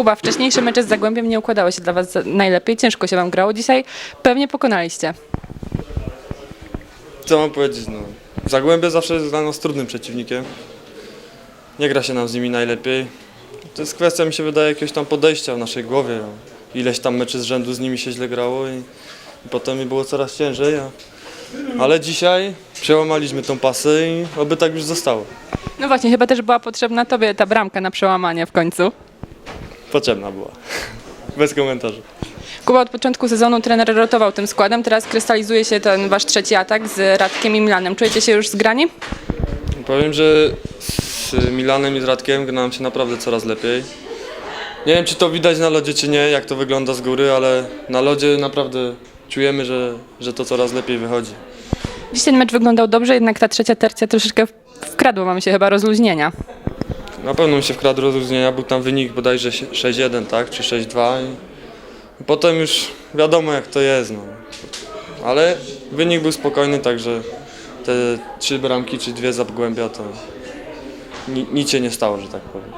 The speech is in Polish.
Kuba, wcześniejsze mecze z Zagłębiem nie układały się dla Was najlepiej, ciężko się Wam grało. Dzisiaj pewnie pokonaliście. Co mam powiedzieć, no. Zagłębie zawsze jest dla nas trudnym przeciwnikiem. Nie gra się nam z nimi najlepiej. To jest kwestia, mi się wydaje, jakiegoś tam podejścia w naszej głowie. Ileś tam meczy z rzędu z nimi się źle grało i, i potem mi było coraz ciężej. A... Ale dzisiaj przełamaliśmy tą pasę i oby tak już zostało. No właśnie, chyba też była potrzebna Tobie ta bramka na przełamanie w końcu. Potrzebna była. Bez komentarzy. Kuba, od początku sezonu trener rotował tym składem, teraz krystalizuje się ten Wasz trzeci atak z Radkiem i Milanem. Czujecie się już zgrani? Powiem, że z Milanem i z Radkiem gra nam się naprawdę coraz lepiej. Nie wiem, czy to widać na lodzie, czy nie, jak to wygląda z góry, ale na lodzie naprawdę czujemy, że, że to coraz lepiej wychodzi. Dziś ten mecz wyglądał dobrze, jednak ta trzecia tercja troszeczkę wkradło Wam się chyba rozluźnienia. Na pewno mi się wkradł rozróżnienia, był tam wynik bodajże 6-1, tak, czy 6-2 i potem już wiadomo jak to jest, no. Ale wynik był spokojny, także te trzy bramki czy dwie Zagłębia to ni- nic się nie stało, że tak powiem.